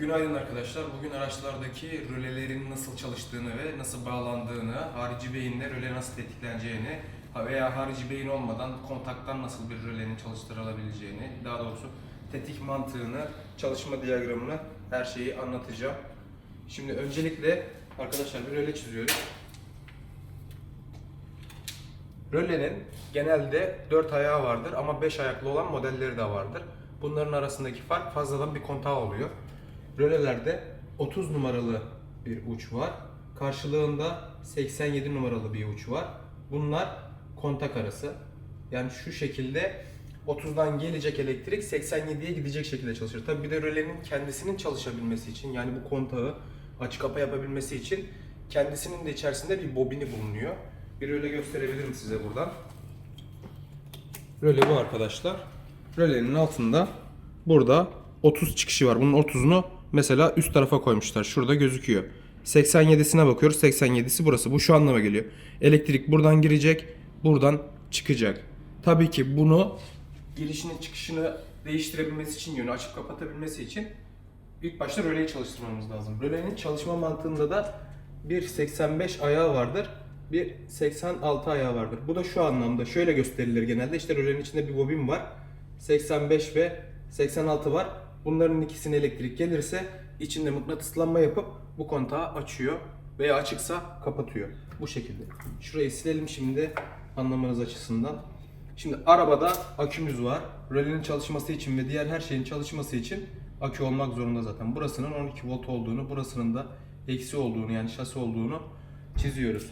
Günaydın arkadaşlar. Bugün araçlardaki rölelerin nasıl çalıştığını ve nasıl bağlandığını, harici beyinle röle nasıl tetikleneceğini veya harici beyin olmadan kontaktan nasıl bir rölenin çalıştırılabileceğini, daha doğrusu tetik mantığını, çalışma diyagramını her şeyi anlatacağım. Şimdi öncelikle arkadaşlar bir röle çiziyoruz. Rölenin genelde 4 ayağı vardır ama 5 ayaklı olan modelleri de vardır. Bunların arasındaki fark fazladan bir kontağı oluyor. Rölelerde 30 numaralı bir uç var. Karşılığında 87 numaralı bir uç var. Bunlar kontak arası. Yani şu şekilde 30'dan gelecek elektrik 87'ye gidecek şekilde çalışır. Tabi bir de rölenin kendisinin çalışabilmesi için yani bu kontağı açık kapa yapabilmesi için kendisinin de içerisinde bir bobini bulunuyor. Bir röle gösterebilirim size buradan. Röle bu arkadaşlar. Rölenin altında burada 30 çıkışı var. Bunun 30'unu mesela üst tarafa koymuşlar. Şurada gözüküyor. 87'sine bakıyoruz. 87'si burası. Bu şu anlama geliyor. Elektrik buradan girecek, buradan çıkacak. Tabii ki bunu girişini çıkışını değiştirebilmesi için yönü açıp kapatabilmesi için ilk başta röleyi çalıştırmamız lazım. Rölenin çalışma mantığında da bir 85 ayağı vardır, bir 86 ayağı vardır. Bu da şu anlamda şöyle gösterilir genelde. İşte rölenin içinde bir bobin var. 85 ve 86 var. Bunların ikisine elektrik gelirse içinde mıknatıslanma yapıp bu kontağı açıyor veya açıksa kapatıyor. Bu şekilde. Şurayı silelim şimdi anlamanız açısından. Şimdi arabada akümüz var. Rölenin çalışması için ve diğer her şeyin çalışması için akü olmak zorunda zaten. Burasının 12 volt olduğunu, burasının da eksi olduğunu yani şasi olduğunu çiziyoruz.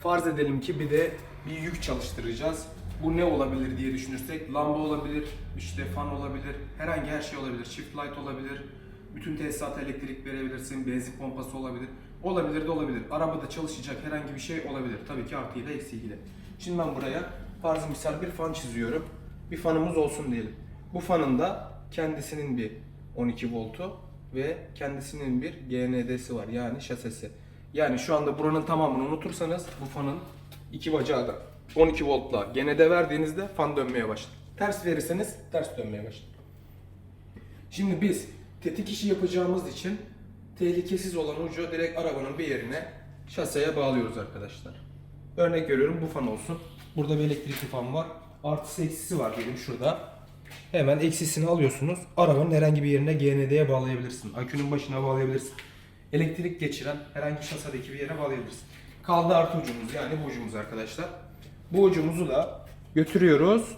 Farz edelim ki bir de bir yük çalıştıracağız. Bu ne olabilir diye düşünürsek lamba olabilir, işte fan olabilir, herhangi her şey olabilir. Shift light olabilir. Bütün tesisata elektrik verebilirsin, benzin pompası olabilir. Olabilir de olabilir. Arabada çalışacak herhangi bir şey olabilir. Tabii ki artıyla eksiğiyle. Şimdi ben buraya farz misal bir fan çiziyorum. Bir fanımız olsun diyelim. Bu fanın da kendisinin bir 12 voltu ve kendisinin bir GND'si var yani şasesi. Yani şu anda buranın tamamını unutursanız bu fanın iki bacağı da 12 voltla GND verdiğinizde fan dönmeye başlar. Ters verirseniz ters dönmeye başlar. Şimdi biz tetik işi yapacağımız için tehlikesiz olan ucu direkt arabanın bir yerine şaseye bağlıyoruz arkadaşlar. Örnek veriyorum bu fan olsun. Burada bir elektrikli fan var. Artısı eksisi var diyelim şurada. Hemen eksisini alıyorsunuz. Arabanın herhangi bir yerine GND'ye bağlayabilirsin. Akünün başına bağlayabilirsin. Elektrik geçiren herhangi şasadaki bir yere bağlayabilirsin. Kaldı artı ucumuz yani bu ucumuz arkadaşlar. Bu ucumuzu da götürüyoruz.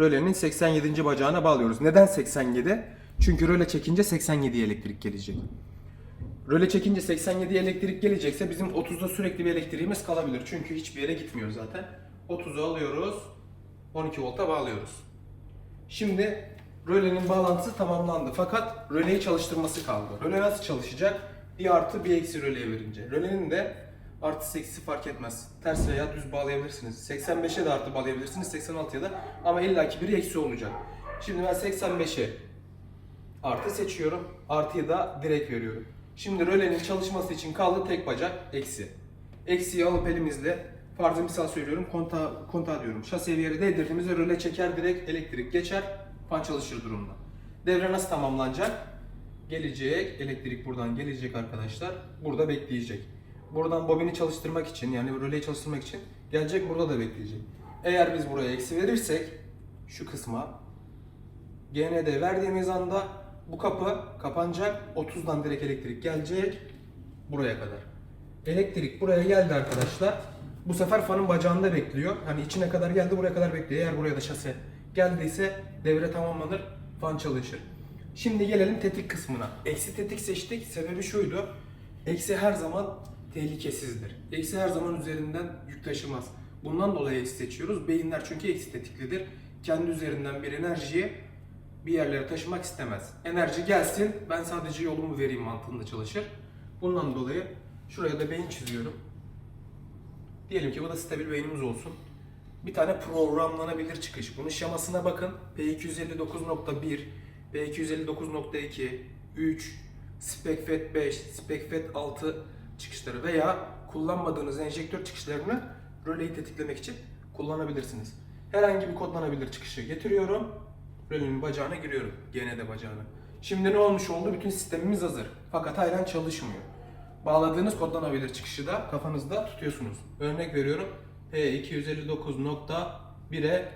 Rölenin 87. bacağına bağlıyoruz. Neden 87? Çünkü röle çekince 87'ye elektrik gelecek. Röle çekince 87'ye elektrik gelecekse bizim 30'da sürekli bir elektriğimiz kalabilir. Çünkü hiçbir yere gitmiyor zaten. 30'u alıyoruz, 12 volta bağlıyoruz. Şimdi rölenin bağlantısı tamamlandı. Fakat röleyi çalıştırması kaldı. Röle nasıl çalışacak? Bir artı bir eksi röleye verince. Rölenin de artı eksisi fark etmez. Ters veya düz bağlayabilirsiniz. 85'e de artı bağlayabilirsiniz, 86'ya da. Ama illaki biri eksi olacak. Şimdi ben 85'e artı seçiyorum. Artıyı da direkt veriyorum. Şimdi rölenin çalışması için kaldı tek bacak eksi. Eksiyi alıp elimizle farzı misal söylüyorum konta, konta diyorum. Şaseye bir yere değdirdiğimizde röle çeker direkt elektrik geçer. Fan çalışır durumda. Devre nasıl tamamlanacak? Gelecek elektrik buradan gelecek arkadaşlar. Burada bekleyecek. Buradan bobini çalıştırmak için yani röleyi çalıştırmak için gelecek burada da bekleyecek. Eğer biz buraya eksi verirsek şu kısma GND verdiğimiz anda bu kapı kapanacak. 30'dan direkt elektrik gelecek buraya kadar. Elektrik buraya geldi arkadaşlar. Bu sefer fanın bacağında bekliyor. Hani içine kadar geldi buraya kadar bekliyor. Eğer buraya da şase geldiyse devre tamamlanır. Fan çalışır. Şimdi gelelim tetik kısmına. Eksi tetik seçtik. Sebebi şuydu. Eksi her zaman tehlikesizdir. Eksi her zaman üzerinden yük taşımaz. Bundan dolayı eksi seçiyoruz. Beyinler çünkü eksi tetiklidir. Kendi üzerinden bir enerjiyi bir yerlere taşımak istemez. Enerji gelsin, ben sadece yolumu vereyim mantığında çalışır. Bundan dolayı şuraya da beyin çiziyorum. Diyelim ki bu da stabil beynimiz olsun. Bir tane programlanabilir çıkış. Bunun şemasına bakın. P259.1, P259.2, 3, SpecFet 5, SpecFet 6 çıkışları veya kullanmadığınız enjektör çıkışlarını röleyi tetiklemek için kullanabilirsiniz. Herhangi bir kodlanabilir çıkışı getiriyorum. Rölenin bacağına giriyorum. GND bacağına. Şimdi ne olmuş oldu? Bütün sistemimiz hazır. Fakat halen çalışmıyor. Bağladığınız kodlanabilir çıkışı da kafanızda tutuyorsunuz. Örnek veriyorum. P259.1'e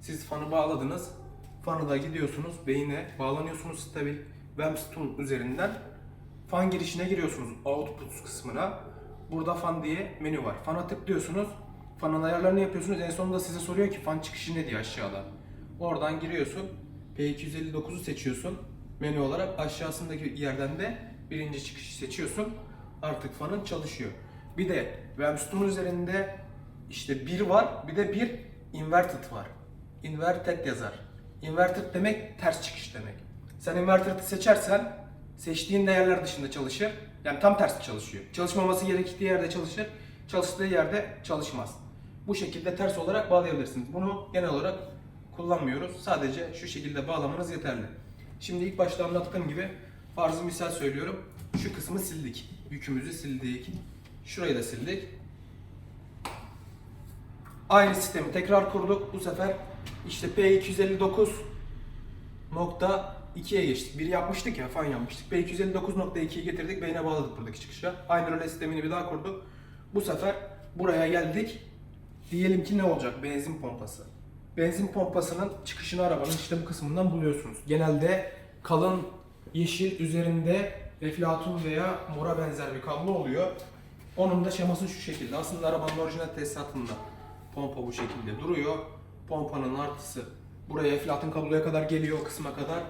siz fanı bağladınız. Fanı da gidiyorsunuz. Beyine bağlanıyorsunuz stabil. Webstone üzerinden fan girişine giriyorsunuz. Output kısmına. Burada fan diye menü var. Fana tıklıyorsunuz. Fanın ayarlarını yapıyorsunuz. En sonunda size soruyor ki fan çıkışı ne diye aşağıda. Oradan giriyorsun. P259'u seçiyorsun. Menü olarak aşağısındaki yerden de birinci çıkışı seçiyorsun. Artık fanın çalışıyor. Bir de Webstone üzerinde işte bir var bir de bir inverted var. Inverted yazar. Inverted demek ters çıkış demek. Sen inverted'ı seçersen seçtiğin değerler dışında çalışır. Yani tam tersi çalışıyor. Çalışmaması gerektiği yerde çalışır. Çalıştığı yerde çalışmaz. Bu şekilde ters olarak bağlayabilirsiniz. Bunu genel olarak kullanmıyoruz. Sadece şu şekilde bağlamanız yeterli. Şimdi ilk başta anlattığım gibi farzı misal söylüyorum. Şu kısmı sildik. Yükümüzü sildik. Şurayı da sildik. Aynı sistemi tekrar kurduk. Bu sefer işte P259 nokta 2'ye geçtik. Bir yapmıştık ya, fan yapmıştık. P259.2'yi getirdik, beyne bağladık buradaki çıkışa. Aynı röle sistemini bir daha kurduk. Bu sefer buraya geldik. Diyelim ki ne olacak? Benzin pompası. Benzin pompasının çıkışını arabanın işte bu kısmından buluyorsunuz. Genelde kalın yeşil üzerinde reflatun veya mora benzer bir kablo oluyor. Onun da şeması şu şekilde. Aslında arabanın orijinal tesisatında pompa bu şekilde duruyor. Pompanın artısı buraya eflatun kabloya kadar geliyor o kısma kadar.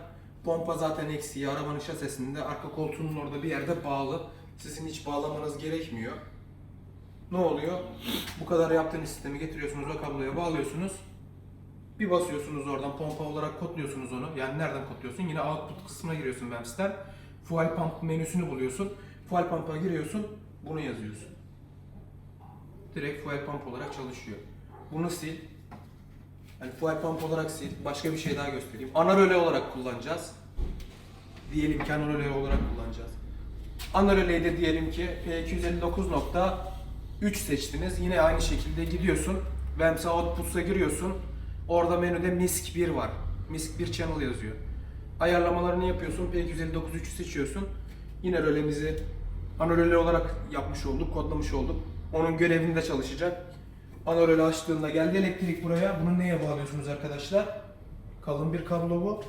Pompa zaten eksiği arabanın şasesinde arka koltuğunun orada bir yerde bağlı. Sizin hiç bağlamanız gerekmiyor. Ne oluyor? Bu kadar yaptığınız sistemi getiriyorsunuz o kabloya bağlıyorsunuz. Bir basıyorsunuz oradan pompa olarak kodluyorsunuz onu. Yani nereden kodluyorsun? Yine output kısmına giriyorsun BEMS'ten. Fuel pump menüsünü buluyorsun. Fuel pump'a giriyorsun. Bunu yazıyorsun. Direkt fuel pump olarak çalışıyor. Bunu sil. Yani fuel pump olarak sil. Başka bir şey daha göstereyim. Ana röle olarak kullanacağız. Diyelim ki ana röle olarak kullanacağız. Ana röleyi de diyelim ki P259.3 seçtiniz. Yine aynı şekilde gidiyorsun. VEMSA Outputs'a giriyorsun. Orada menüde MISC 1 var. MISC 1 channel yazıyor. Ayarlamalarını yapıyorsun. P259.3'ü seçiyorsun. Yine rölemizi ana röle olarak yapmış olduk, kodlamış olduk. Onun görevinde çalışacak. Ana röle açtığında geldi elektrik buraya. Bunu neye bağlıyorsunuz arkadaşlar? Kalın bir kablo bu.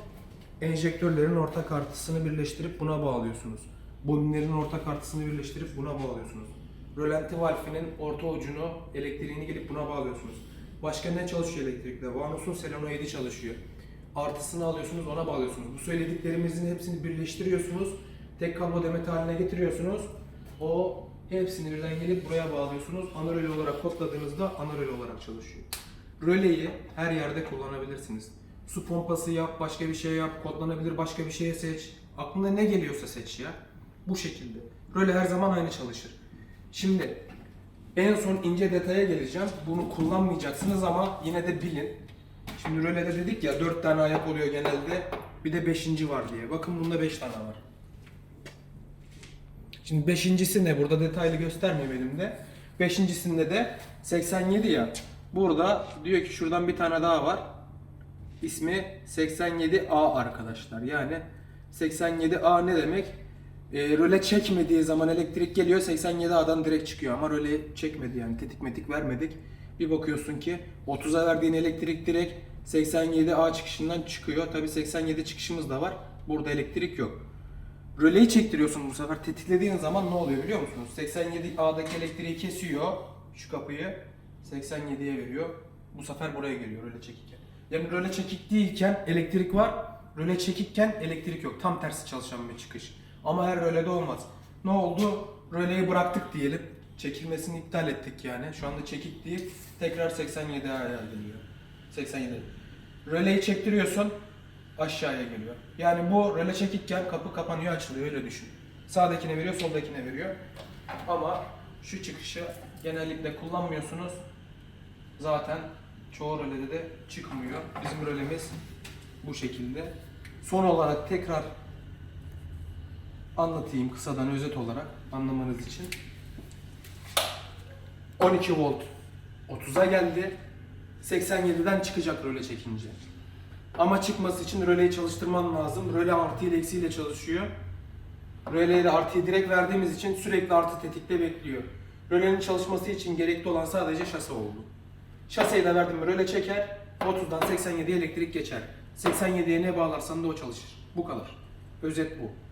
Enjektörlerin ortak artısını birleştirip buna bağlıyorsunuz. Bobinlerin ortak artısını birleştirip buna bağlıyorsunuz. Rölanti valfinin orta ucunu, elektriğini gelip buna bağlıyorsunuz. Başka ne çalışıyor elektrikte? Vanusun selenoidi çalışıyor. Artısını alıyorsunuz, ona bağlıyorsunuz. Bu söylediklerimizin hepsini birleştiriyorsunuz. Tek kablo demet haline getiriyorsunuz. O hepsini birden gelip buraya bağlıyorsunuz. Ana röle olarak kodladığınızda ana röle olarak çalışıyor. Röleyi her yerde kullanabilirsiniz. Su pompası yap, başka bir şey yap, kodlanabilir başka bir şeye seç. Aklına ne geliyorsa seç ya. Bu şekilde. Röle her zaman aynı çalışır. Şimdi en son ince detaya geleceğim. Bunu kullanmayacaksınız ama yine de bilin. Şimdi rölede dedik ya 4 tane ayak oluyor genelde. Bir de 5. var diye. Bakın bunda 5 tane var. Şimdi beşincisi ne? Burada detaylı göstermeyeyim elimde. Beşincisinde de 87 ya. Burada diyor ki şuradan bir tane daha var. İsmi 87A arkadaşlar. Yani 87A ne demek? E, röle çekmediği zaman elektrik geliyor 87A'dan direkt çıkıyor ama röle çekmedi yani tetik metik vermedik. Bir bakıyorsun ki 30'a verdiğin elektrik direkt 87A çıkışından çıkıyor. Tabi 87 çıkışımız da var. Burada elektrik yok. Röleyi çektiriyorsun bu sefer. Tetiklediğin zaman ne oluyor biliyor musunuz? 87A'daki elektriği kesiyor. Şu kapıyı 87'ye veriyor. Bu sefer buraya geliyor röle çekikken. Yani röle çekik değilken elektrik var. Röle çekikken elektrik yok. Tam tersi çalışan bir çıkış. Ama her rölede olmaz. Ne oldu? Röleyi bıraktık diyelim. Çekilmesini iptal ettik yani. Şu anda çekik değil. Tekrar 87'ye ayarlanıyor. 87. Röleyi çektiriyorsun aşağıya geliyor. Yani bu röle çekikken kapı kapanıyor açılıyor öyle düşün. Sağdakine veriyor soldakine veriyor. Ama şu çıkışı genellikle kullanmıyorsunuz. Zaten çoğu rölede de çıkmıyor. Bizim rölemiz bu şekilde. Son olarak tekrar anlatayım kısadan özet olarak anlamanız için. 12 volt 30'a geldi. 87'den çıkacak röle çekince. Ama çıkması için röleyi çalıştırman lazım. Röle artı ile eksiyle çalışıyor. Röleye de artıyı direkt verdiğimiz için sürekli artı tetikte bekliyor. Rölenin çalışması için gerekli olan sadece şase oldu. Şaseyi de verdim röle çeker. 30'dan 87'ye elektrik geçer. 87'ye ne bağlarsan da o çalışır. Bu kadar. Özet bu.